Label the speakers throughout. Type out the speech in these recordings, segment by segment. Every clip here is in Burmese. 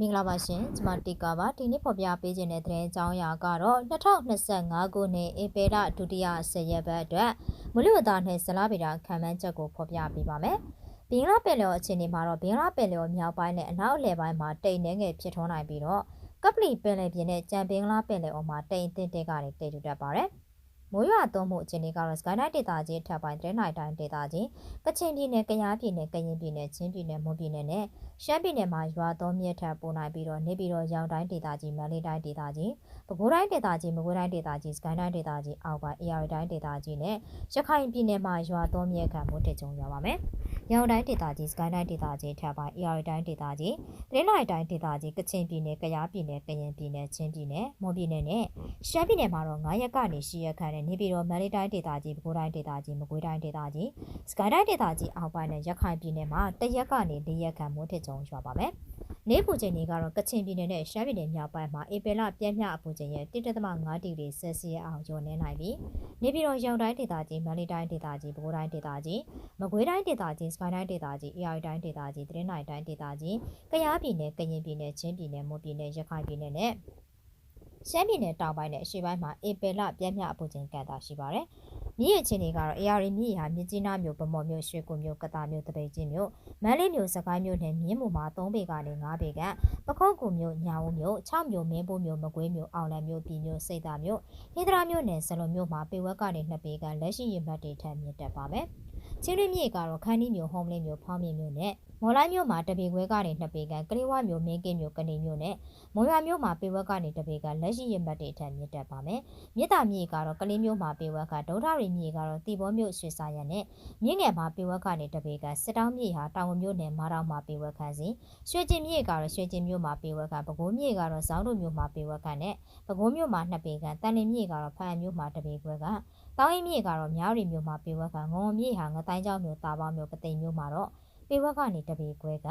Speaker 1: မင်္ဂလာပါရှင်ကျွန်မတီကာပါဒီနေ့ဖော်ပြပေးခြင်းတဲ့သတင်းအကြောင်းအရာကတော့2025ခုနှစ်ဧပြီလဒုတိယ10ရက်ပတ်အတွက်မလူဝသားနဲ့ဇလားဗေဒခံမှန်းချက်ကိုဖော်ပြပေးပါမယ်။ဘင်္ဂလားပင်လယ်အခြေအနေမှာတော့ဘင်္ဂလားပင်လယ်မြောက်ပိုင်းနဲ့အနောက်အလယ်ပိုင်းမှာတိမ်နှဲငယ်ဖြစ်ထွန်းနိုင်ပြီးတော့ကပလီပင်လယ်ပြင်နဲ့ကြံဘင်္ဂလားပင်လယ်အော်မှာတိမ်အထင်းတဲကနေတိတ်တူတတ်ပါတယ်။ မိုးရွာသွန်းမှုအခြေအနေကတော့စကိုင်းတိုင်းဒေသကြီးထပ်ပိုင်းတရနိုင်တိုင်းဒေသကြီးကချင်ပြည်နယ်၊ကယားပြည်နယ်၊ကရင်ပြည်နယ်၊ချင်းပြည်နယ်၊မွန်ပြည်နယ်နဲ့ရှမ်းပြည်နယ်မှာရွာသွန်းမြစ်ထပ်ပိုနိုင်ပြီးတော့နေပြည်တော်ရောင်တိုင်းဒေသကြီးမန္တလေးတိုင်းဒေသကြီးပဲခူးတိုင်းဒေသကြီးမကွေးတိုင်းဒေသကြီးစကိုင်းတိုင်းဒေသကြီးအောက်ပိုင်း AR တိုင်းဒေသကြီးနဲ့ရခိုင်ပြည်နယ်မှာရွာသွန်းမြစ်ခံမှုတကြုံရပါမယ်။ရောင်တိုင်းဒေသကြီးစကိုင်းတိုင်းဒေသကြီးထပ်ပိုင်း AR တိုင်းဒေသကြီးတရနိုင်တိုင်းဒေသကြီးကချင်ပြည်နယ်၊ကယားပြည်နယ်၊ကရင်ပြည်နယ်၊ချင်းပြည်နယ်၊မွန်ပြည်နယ်နဲ့ရှမ်းပြည်နယ်မှာတော့9ရက်ကနေ10ရက်ခန့်နဲ့နေပြည်တော်မန္တလေးတိုင်းဒေသကြီးပဲခူးတိုင်းဒေသကြီးမကွေးတိုင်းဒေသကြီးစကိုင်းတိုင်းဒေသကြီးအောက်ပိုင်းနဲ့ရခိုင်ပြည်နယ်မှာတရက်ကနေ၄ရက်ခန့်မိုးထစ်ကြုံရွာပါမယ်။နေပူချိန်တွေကတော့ကချင်ပြည်နယ်နဲ့ရှမ်းပြည်နယ်မြောက်ပိုင်းမှာဧပြီလပြင်းပြအပူချိန်ရဲ့1.5ဒီဂရီဆယ်စီယပ်အောင်ကျော်နေနိုင်ပြီးနေပြည်တော်ရောင်တိုင်းဒေသကြီးမန္တလေးတိုင်းဒေသကြီးပဲခူးတိုင်းဒေသကြီးမကွေးတိုင်းဒေသကြီးစကိုင်းတိုင်းဒေသကြီးအေရတိုင်းဒေသကြီးတရင်းနိုင်တိုင်းဒေသကြီးကယားပြည်နယ်ကရင်ပြည်နယ်ချင်းပြည်နယ်မွန်ပြည်နယ်ရခိုင်ပြည်နယ်နဲ့ ရှမ်းပြည်နယ်တောင်ပိုင်းနဲ့အရှေ့ပိုင်းမှာဧပြီလပြင်းပြအပူချိန်ကန်တာရှိပါတယ်။မြစ်ရချင်းတွေကတော့ AR မြစ်ရမြစ်ကြီးနားမြို့ဗမော်မြို့ရွှေကူမြို့ကတာမြို့တပိတ်ကြီးမြို့မန်းလေးမြို့စကိုင်းမြို့နဲ့မြင်းမူမှာ3ပေကနေ5ပေကပခုတ်ကူမြို့ညာဦးမြို့6မြို့မင်းဘူးမြို့မကွေးမြို့အောင်လံမြို့ပြည်မြို့စိတ်သားမြို့ဟင်္ဒရာမြို့နယ်ဇလုံမြို့မှာပေဝက်ကနေ2ပေကလက်ရှိရမှတ်တွေထပ်မြင့်တက်ပါမယ်။ချင်းရင်းမြစ်ကတော့ခန်းဒီမြို့ဟုံးလင်းမြို့ဖောင်းမြင့်မြို့နဲ့ မော်လိုက်မြို့မှာတပေခွဲကနေ2ပေကန်ကလေးဝမြို့မင်းကင်းမြို့ကနေမြို့နဲ့မွန်ရွာမြို့မှာပေဝက်ကနေတပေကလက်ရှိရမှတ်တွေထက်မြင့်တက်ပါမယ်။မြစ်တာမြေကတော့ကလေးမြို့မှာပေဝက်ကဒုထရီမြေကတော့တီဘောမြို့ရွှေစာရံနဲ့မြင့်ငယ်မှာပေဝက်ကနေတပေကစစ်တောင်းမြေဟာတောင်ဝမြို့နယ်မာတောင်မှာပေဝက်ခန်းစီရွှေကျင်မြေကတော့ရွှေကျင်မြို့မှာပေဝက်ကပဲခူးမြေကတော့ဇောင်းတို့မြို့မှာပေဝက်ကနဲ့ပဲခူးမြို့မှာ2ပေကတန်လင်းမြေကတော့ဖန်မြို့မှာတပေခွဲကတောင်းရင်မြေကတော့မြားရီမြို့မှာပေဝက်ကငုံမြေဟာငတိုင်းကျောင်းမြို့တာပေါမြို့ပသိမ်မြို့မှာတော့ ပေဝက်ကနေတပေခွဲက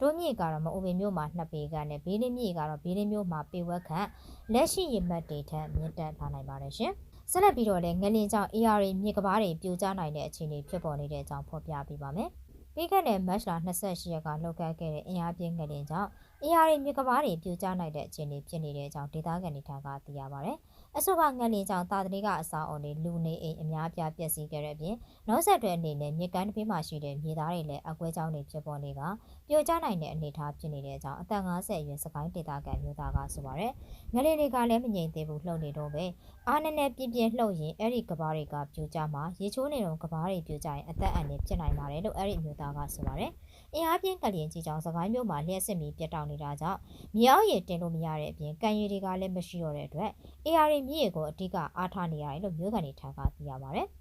Speaker 1: တိုးမြင့်ကတော့မအိုပင်မြို့မှာ2ပေကနဲ့ဘေးလင်းမြင့်ကတော့ဘေးလင်းမြို့မှာပေဝက်ခန့်လက်ရှိရမှတ်တွေထက်မြင့်တက်လာနိုင်ပါတယ်ရှင်။ဆက်လက်ပြီးတော့လည်းငလင်ကြောင့် AR မြေကဘာတွေပြိုကျနိုင်တဲ့အခြေအနေဖြစ်ပေါ်နေတဲ့အကြောင်းဖော်ပြပေးပါမယ်။ပြီးခဲ့တဲ့မတ်လ28ရက်ကလှုပ်ခတ်ခဲ့တဲ့အင်အားပြင်းငလင်ကြောင့် AR မြေကဘာတွေပြိုကျနိုင်တဲ့အခြေအနေဖြစ်နေတဲ့အကြောင်းဒေသခံတွေထံကသိရပါဗျ။ အဆိုပါငန်လင်ကြောင့်တာတနီကအစာအုံတွေလူနေအိမ်အများပြားပျက်စီးခဲ့တဲ့အပြင်နောက်ဆက်တွဲအနေနဲ့မြေကမ်းတစ်ပေးမှရှိတဲ့မြေသားတွေလည်းအကွဲကြောင်းတွေဖြစ်ပေါ်နေကပြိုကျနိုင်တဲ့အနေအထားဖြစ်နေတဲ့အကြောင်းအသက်50အရွယ်စကိုင်းဒေသခံမျိုးသားကဆိုပါရယ်ငလင်တွေကလည်းမငြိမ်သေးဘူးလှုပ်နေတော့ပဲအားနည်းနည်းပြင်းပြင်းလှုပ်ရင်အဲ့ဒီကဘာတွေကပြိုကျမှာရေချိုးနေတော့ကဘာတွေပြိုကျရင်အသက်အန္တရာယ်ဖြစ်နိုင်ပါတယ်လို့အဲ့ဒီမျိုးသားကဆိုပါရယ်အင်အားပြင်းကလျင်ကြီးကြောင့်စကိုင်းမြို့မှာလျှက်စစ်မီပြတ်တောက်နေတာကြောင့်မြေအောက်ရေတင်လို့မရတဲ့အပြင်ကံရည်တွေကလည်းမရှိတော့တဲ့အတွက် AR မြစ်ရေကိုအဓိကအားထားနေရတယ်လို့မြို့ကန်တွေထံကသိရပါဗျ။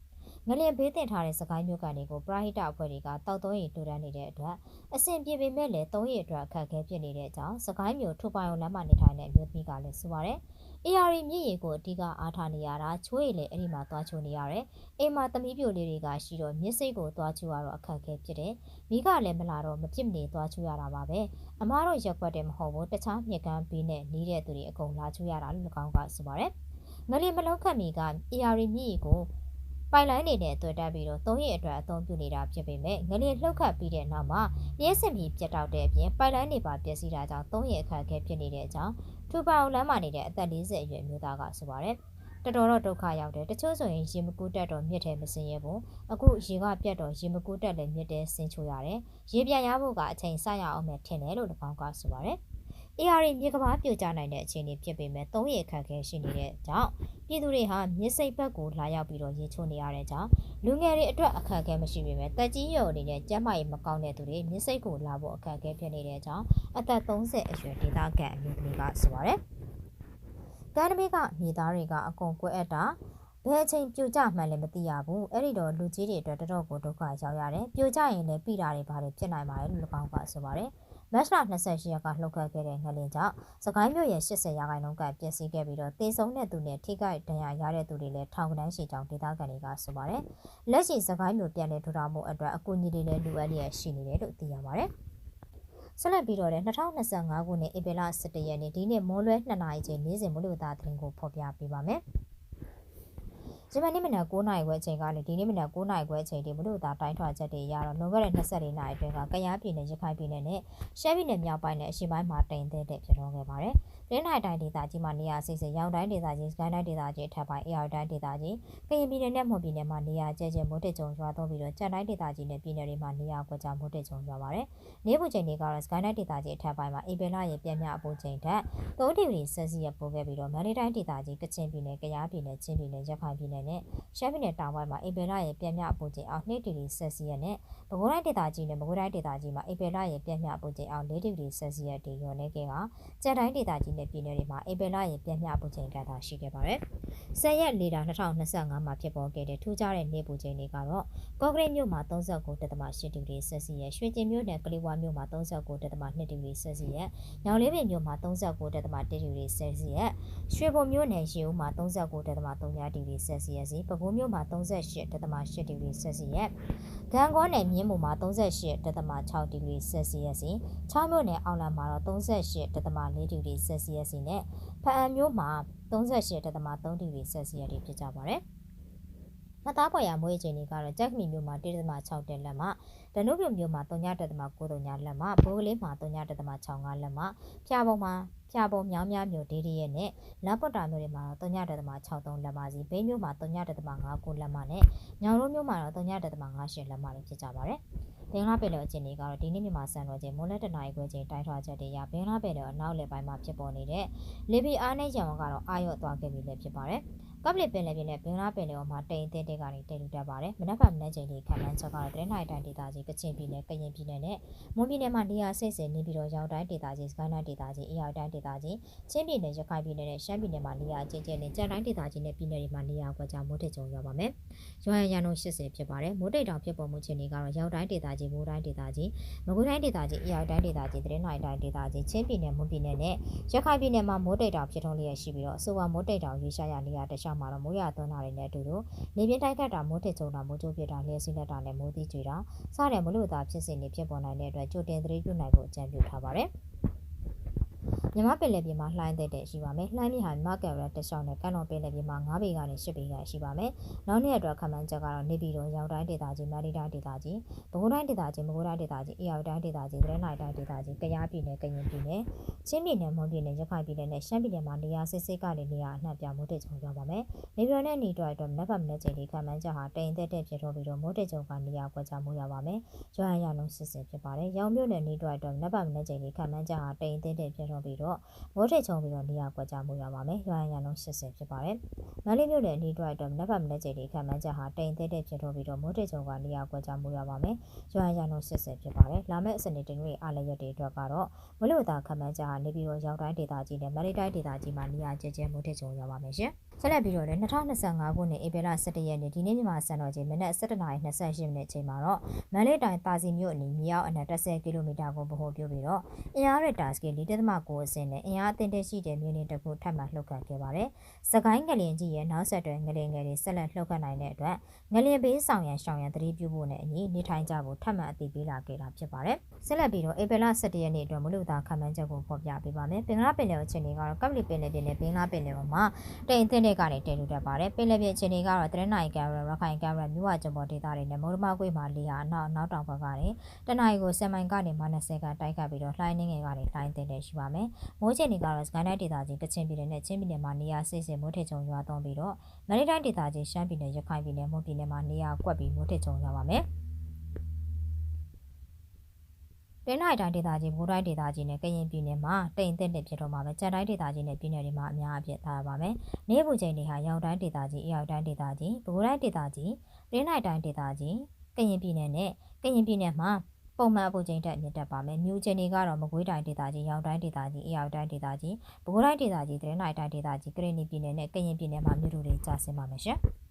Speaker 1: ငလျင်ဘေးတင်ထားတဲ့စကိုင်းမြို့ကန်တွေကိုပရာဟိတအဖွဲ့တွေကတောက်သုံးရီတူတန်းနေတဲ့အတွက်အဆင်ပြေပေမဲ့လည်းသုံးရီအတွက်အခက်အခဲဖြစ်နေတဲ့အကြောင်းစကိုင်းမြို့ထိုပိုင်ုံလမ်းမနေထိုင်တဲ့မြို့သမီးကလည်းဆိုပါရယ်။ AR မြင့်ရီကိုအဓိကအားထားနေရတာချိုးရည်လည်းအဲ့ဒီမှာသွားချိုးနေရတယ်။အိမ်မှာသမီးပြိုလေးတွေကရှိတော့မြစ်စိတ်ကိုသွားချိုးရတော့အခက်အခဲဖြစ်တယ်။မိကလည်းမလာတော့မပြစ်မနေသွားချိုးရတာပါပဲ။အမားတို့ရက်ွက်တယ်မဟုတ်ဘူးတခြားမြက်ကမ်းဘေးနဲ့နီးတဲ့သူတွေအကုန်လာချိုးရတာလို့၎င်းကဆိုပါတယ်။ ငလီမလုံးခတ်မီက AR မြင့်ရီကိုပိုင်လိုင်းနေနဲ့တွေ့တက်ပြီးတော့၃ရက်အတွက်အသုံးပြုနေတာဖြစ်ပေမဲ့ငလျင်လှုပ်ခတ်ပြီးတဲ့နောက်မှာမြဲစင်ပြီးပြတ်တောက်တဲ့အပြင်ပိုင်လိုင်းတွေပါပျက်စီးတာကြောင့်၃ရက်အခက်အခဲဖြစ်နေတဲ့အကြောင်းထူပါအောင်လမ်းမှာနေတဲ့အသက်40အရွယ်မျိုးသားကဆိုပါတယ်တော်တော်တော့ဒုက္ခရောက်တယ်တချို့ဆိုရင်ရေမကူးတက်တော့မြစ်ထဲမစင်ရဘူးအခုရေကပြတ်တော့ရေမကူးတက်လည်းမြစ်ထဲဆင်းချိုးရတယ်ရေပြန်ရဖို့ကအချိန်ဆက်ရအောင်မယ်ထင်တယ်လို့၎င်းကဆိုပါတယ် AR မြေကဘာပြိုကျနိုင်တဲ့အခြေအနေဖြစ်ပေမဲ့၃ရက်ခန့်ခဲရှိနေတဲ့ကြောင့်ပြည်သူတွေဟာမြစ်စိတ်ဘက်ကိုလာရောက်ပြီးတော့ရေချိုးနေရတဲ့ကြောင့်လူငယ်တွေအတွက်အခက်အခဲမရှိပေမဲ့တက်ကြီးရုံအနေနဲ့ကျန်းမာရေးမကောင်းတဲ့သူတွေမြစ်စိတ်ကိုလာဖို့အခက်အခဲဖြစ်နေတဲ့ကြောင့်အသက်30အရွယ်ဒေသခံအမျိုးသမီးကဆိုပါတယ်။ကန္နမီကမြေသားတွေကအကုန်ကွဲအပ်တာဘယ်အချိန်ပြိုကျမှန်းလည်းမသိရဘူးအဲ့ဒီတော့လူကြီးတွေအတွက်တော်တော်ကိုဒုက္ခရောက်ရတယ်ပြိုကျရင်လည်းပြတာတွေဘာတွေဖြစ်နိုင်ပါတယ်လို့၎င်းကဆိုပါတယ်။ မတ်လ28ရက်ကလှုပ်ခတ်ခဲ့တဲ့ငလင်ကြောင့်စကိုင်းမြို့ရဲ့80ရာခိုင်နှုန်းကပျက်စီးခဲ့ပြီးတော့တေဆုံးတဲ့သူနဲ့ထိခိုက်ဒဏ်ရာရတဲ့သူတွေလည်းထောင်ကနန်းရှိကြောင်းဒေသခံတွေကဆိုပါတယ်။လက်ရှိစကိုင်းမြို့ပြန်လည်ထူထောင်မှုအတွက်အကူအညီတွေလည်းလိုအပ်လျက်ရှိနေတယ်လို့သိရပါတယ်။ဆက်လက်ပြီးတော့လည်း2025ခုနှစ်ဧပြီလ17ရက်နေ့ဒီနေ့မိုးလွဲ2နာရီချိန်နေ့စဉ်မိုးလေဝသသတင်းကိုဖော်ပြပေးပါမယ်။ ဂျပန်နေ့မနက်9:00နာရီခွဲအချိန်ကနေဒီနေ့မနက်9:00နာရီခွဲအချိန်ထိမလို့သာတိုင်းထွာချက်တွေရတော့လွန်ခဲ့တဲ့24နာရီအတွင်းကကရားပြည်နယ်ရခိုင်ပြည်နယ်နဲ့ရှမ်းပြည်နယ်မြောက်ပိုင်းနဲ့အရှေ့ပိုင်းမှာတိမ်တဲ့တဲ့ဖြစ်တော့ခဲ့ပါတယ်။ရင်းနိုင်တိုင်းဒေသကြီးမှာနေရာစိစိရောင်တိုင်းဒေသကြီးစကိုင်းတိုင်းဒေသကြီးအထက်ပိုင်းအေရတိုင်းဒေသကြီးကရင်ပြည်နယ်နဲ့မွန်ပြည်နယ်မှာနေရာကျဲကျဲမိုးတက်ကြုံရွာသွန်းပြီးတော့ကြံတိုင်းဒေသကြီးနဲ့ပြည်နယ်တွေမှာနေရာကွက်ကြားမိုးတက်ကြုံရွာပါတယ်။နေပူချိန်တွေကတော့စကိုင်းတိုင်းဒေသကြီးအထက်ပိုင်းမှာအေပယ်လရဲ့ပြင်းပြအပူချိန်ထက်3ဒီဂရီဆယ်စီယပ်ပိုခဲ့ပြီးတော့မန္တလေးတိုင်းဒေသကြီးကချင်ပြည်နယ်၊ကယားပြည်နယ်၊ချင်းပြည်နယ်၊ရခိုင်ပြည်နယ်နဲ့ရှမ်းပြည်နယ်တောင်ပိုင်းမှာအေပယ်လရဲ့ပြင်းပြအပူချိန်အောက်2ဒီဂရီဆယ်စီယပ်နဲ့ပဲခူးတိုင်းဒေသကြီးနဲ့မကွေးတိုင်းဒေသကြီးမှာအေပယ်လရဲ့ပြင်းပြအပူချိန်အောက်4ဒီဂရီဆယ်စီယပ်တည်ရောနေခဲ့ကကြံတိုင်းဒေသကြီးနဲ့ပြည်နယ်တွေမှာအေပယ်လရဲ့ပြင်းပြအပူချိန်ကသာရှိခဲ့ပါတယ်။ ဆယ်ရက်လေတာ2025မှာဖြစ်ပေါ်ခဲ့တဲ့ထူးခြားတဲ့နေပူချိန်တွေကတော့ကော့ကရိတ်မြို့မှာ39.8ဒီဂရီဆယ်စီယပ်ရွှေကျင်မြို့နယ်ကလေးဝါမြို့မှာ39.2ဒီဂရီဆယ်စီယပ်ညောင်လေးပင်မြို့မှာ39.1ဒီဂရီဆယ်စီယပ်ရွှေဘုံမြို့နယ်ရေဦးမှာ39.3ဒီဂရီဆယ်စီယပ်စီပဲခူးမြို့မှာ38.8ဒီဂရီဆယ်စီယပ်ဂံကောနယ်မြင်းမူမှာ38.6ဒီဂရီဆယ်စီယပ်စီချောင်းမြို့နယ်အောင်လံမှာတော့38.4ဒီဂရီဆယ်စီယပ်စီနဲ့ဖအံမြို့မှာ 38.3ဒီဂရီဆယ်စီယပ်တွေဖြစ်ကြပါတယ်မသားပေါ်ရမွေးချိန်တွေကတော့ကြက်ခမီမြို့မှာ1.6တက်လက်မှဒနုပြုံမြို့မှာ3.9လက်မှဘိုးကလေးမှာ3.65လက်မှဖျာပုံမှာဖျာပုံမြောင်းများမြို့ဒေဒီရဲ့နဲ့လပ်ပွတ်တာမြို့တွေမှာတော့3.63လက်မှစီဘိန်းမြို့မှာ3.59လက်မှနဲ့ညောင်ရိုးမြို့မှာတော့3.58လက်မှတွေဖြစ်ကြပါတယ်ဘ င်္ဂလားပင်လယ်အခြေအနေကတော့ဒီနေ့မြန်မာစံတော်ချိန်မွန်းလက်တနာရီခွဲချိန်တိုင်းထွာချက်တွေရဘင်္ဂလားပင်လယ်အနောက်လယ်ပိုင်းမှာဖြစ်ပေါ်နေတဲ့လေပီအားနဲ့ရံဝကတော့အာရော့သွားခဲ့ပြီလည်းဖြစ်ပါတယ်။ ကပ်လစ်ပင်လယ်ပြင်နဲ့ဘင်္ဂလားပင်လယ်အော်မှာတိမ်တင်းတင်းကနေတိမ်လူတက်ပါတယ်။မနက်ဖြန်မနက်ချိန်ထိခံမှန်းချက်ကတော့တရနိုင်တိုင်းဒေသကြီးကချင်ပြည်နယ်ကရင်ပြည်နယ်နဲ့မွန်ပြည်နယ်မှာနေရာစိတ်စင်နေပြီးတော့ရောင်တိုင်းဒေသကြီးစကိုင်းတိုင်းဒေသကြီးအေရတိုင်းဒေသကြီးချင်းပြည်နယ်ရခိုင်ပြည်နယ်နဲ့ရှမ်းပြည်နယ်မှာနေရာကျဉ်ကျဉ်နဲ့ကြံတိုင်းဒေသကြီးနဲ့ပြည်နယ်တွေမှာနေရာကွက်ကြားမိုးထစ်ကြုံရပါမယ်။ရွာရန်ရန်80ဖြစ်ပါတယ်။မိုးတိတ်တောင်ဖြစ်ပေါ်မှုချင်းတွေကတော့ရောင်တိုင်းဒေသကြီးမိုးတိုင်းဒေသကြီးမကွေးတိုင်းဒေသကြီးအေရတိုင်းဒေသကြီးတရနိုင်တိုင်းဒေသကြီးချင်းပြည်နယ်မွန်ပြည်နယ်နဲ့ရခိုင်ပြည်နယ်မှာမိုးတိတ်တောင်ဖြစ်ထုံးလျက်ရှိပြီးတော့အဆိုပါမိုးတိတ်တောင်ရွေးရှားရနေရာတခြားမှာတော့မိုးရသွန်းတာတွေနဲ့အတူတူနေပြင်းတိုက်ခတ်တာမိုးထစ်ချုံတာမိုးကြိုးပြတာလျှက်စီးလက်တာနဲ့မိုးသီးကြွေတာစတဲ့မလို့သာဖြစ်စဉ်တွေဖြစ်ပေါ်နိုင်တဲ့အတွက်ကြိုတင်သတိပြုနိုင်ဖို့အကြံပြုထားပါတယ်။ မြမပင်လယ်ပြင်မှာလှိုင်းတဲ့တဲ့ရှိပါမယ်။လှိုင်းမြဟာမြကယ်ရက်တရှောင်းနဲ့ကမ်းတော်ပင်လယ်ပြင်မှာ9ပေကနေ10ပေခန့်ရှိပါမယ်။နောက်နေ့အတွက်ခန့်မှန်းချက်ကတော့နေပြည်တော်ရောင်တိုင်းဒေသကြီး၊မန္တလေးတိုင်းဒေသကြီး၊ပဲခူးတိုင်းဒေသကြီး၊မကွေးတိုင်းဒေသကြီး၊အေရတိုင်းဒေသကြီး၊သရဲနိုင်တိုင်းဒေသကြီး၊ကယားပြည်နယ်၊ကရင်ပြည်နယ်၊ချင်းပြည်နယ်၊မွန်ပြည်နယ်၊ရခိုင်ပြည်နယ်နဲ့ရှမ်းပြည်နယ်မှာနေရာစစ်စစ်ကနေနေရာအနှံ့ပြမိုးတက်ကြုံကြပါမယ်။နေပြည်တော်နဲ့နေတော်အတွက်မနက်ဖြန်မနက်ချိန်ဒီခန့်မှန်းချက်ဟာတိမ်သက်တဲ့ဖြစ်ထွန်းပြီးတော့မိုးတက်ကြုံကနေရာကွက်ကြားမိုးရပါမယ်။ကျွမ်းရလုံးစစ်စစ်ဖြစ်ပါတယ်။ရောင်မြို့နယ်နေတော်အတွက်မနက်ဖြန်မနက်ချိန်ဒီခန့်မှန်းချက်ဟာတိမ်သက်တဲ့ဖြစ်ထွန်းပြီးတော့မိုးတက်ခြုံပြီးတော့နေရာကွက်ကြားမှုရပါမယ်။ရွာရန်လုံး80ဖြစ်ပါတယ်။မန္တလေးမြို့နယ်နေအတွက်အတွက်မနက်ဖြန်မနက်ချိန်ဒီခံမှန်းချက်ဟာတိမ်သေးတဲ့ဖြစ်ထုတ်ပြီးတော့မိုးတက်ခြုံကနေရာကွက်ကြားမှုရပါမယ်။ရွာရန်လုံး80ဖြစ်ပါတယ်။လာမယ့်အစနေတင်တွေအားလည်းရက်တွေအတွက်ကတော့မလို့သာခံမှန်းချက်ဟာနေပြည်တော်ရောက်တိုင်းဒေသကြီးနဲ့မန္တလေးတိုင်းဒေသကြီးမှာနေရာကျကျမိုးတက်ခြုံရပါမယ်ရှင်။ ဆက်လက်ပြီးတော့လည်း2025ခုနှစ်ဧပြီလ17ရက်နေ့ဒီနေ့မြန်မာစံတော်ချိန်မနက်7:28မိနစ်အချိန်မှာတော့မန္တလေးတိုင်းတာစီမြို့အနီးမြောက်အနက်10ကီလိုမီတာကိုဗဟိုပြုပြီးတော့အင်အားရတာစကေ4.9အဆင့်နဲ့အင်အားအသင့်တရှိတဲ့မြို့နယ်တစ်ခုထပ်မံလှုပ်ခတ်ခဲ့ပါတယ်။စကိုင်းငလျင်ကြီးရဲ့နောက်ဆက်တွဲငလျင်ငယ်တွေဆက်လက်လှုပ်ခတ်နိုင်တဲ့အတွက်ငလျင်ဘေးဆောင်ရန်ရှောင်ရန်တတိပြုဖို့နဲ့အညီနေထိုင်ကြဖို့ထပ်မံအသိပေးလာခဲ့တာဖြစ်ပါတယ်။ဆက်လက်ပြီးတော့ဧပြီလ17ရက်နေ့အတွက်မလူသားခံမှန်းချက်ကိုဖော်ပြပေးပါမယ်။ပင်ကလာပင်လယ်အခြေအနေကတော့ကပ်လီပင်လယ်ပြင်နဲ့ပင်ကလာပင်လယ်ပေါ်မှာတိမ်အသင့်တဲ့ကနေတင်လူတတ်ပါတယ်။ပင်လယ်ပြင်အခြေအနေကတော့တရနိုင်ကံရရခိုင်ကံရမြို့ဝကျပေါ်ဒေသတွေနဲ့မုံဒမကွေးမှာလေယာအနောက်နောက်တောင်ဘက်ကနေတနင်္လာရီကို7မိုင်ကနေမ20ကတိုက်ခတ်ပြီးတော့လှိုင်းနှင်းငယ်ကနေလှိုင်းတင်တဲ့ရှိပါမယ်။မိုးချိန်တွေကတော့စကိုင်းတိုင်းဒေသကြီးကချင်ပြည်နယ်နဲ့ချင်းပြည်နယ်မှာနေရာစိစိမိုးထစ်ချုံရွာသွန်းပြီးတော့မန္တလေးတိုင်းဒေသကြီးရှမ်းပြည်နယ်ရခိုင်ပြည်နယ်မွန်ပြည်နယ်မှာနေရာကွက်ပြီးမိုးထစ်ချုံရွာပါမယ်။ ရင်းနိုင်တိုင်းဒေသကြီးဘိုးတိုင်းဒေသကြီးနဲ့ကရင်ပြည်နယ်မှာတိမ်သက်တဲ့ဖြစ်တော့မှာပဲကြံတိုင်းဒေသကြီးနဲ့ပြည်နယ်တွေမှာအများအပြားထားပါမယ်။နေပူချိန်တွေဟာရောင်တိုင်းဒေသကြီးအရောက်တိုင်းဒေသကြီးဘိုးတိုင်းဒေသကြီးရင်းနိုင်တိုင်းဒေသကြီးကရင်ပြည်နယ်နဲ့ကရင်ပြည်နယ်မှာပုံမှန်အပူချိန်တက်မြင့်တက်ပါမယ်။မြူချိန်တွေကတော့မကွေးတိုင်းဒေသကြီး၊ရောင်တိုင်းဒေသကြီး၊အေရတိုင်းဒေသကြီး၊ပဲခူးတိုင်းဒေသကြီး၊တရနိုင်တိုင်းဒေသကြီး၊ကရင်ပြည်နယ်နဲ့ကရင်ပြည်နယ်မှာမြို့တို့တွေကျဆင်းပါမယ်ရှင်။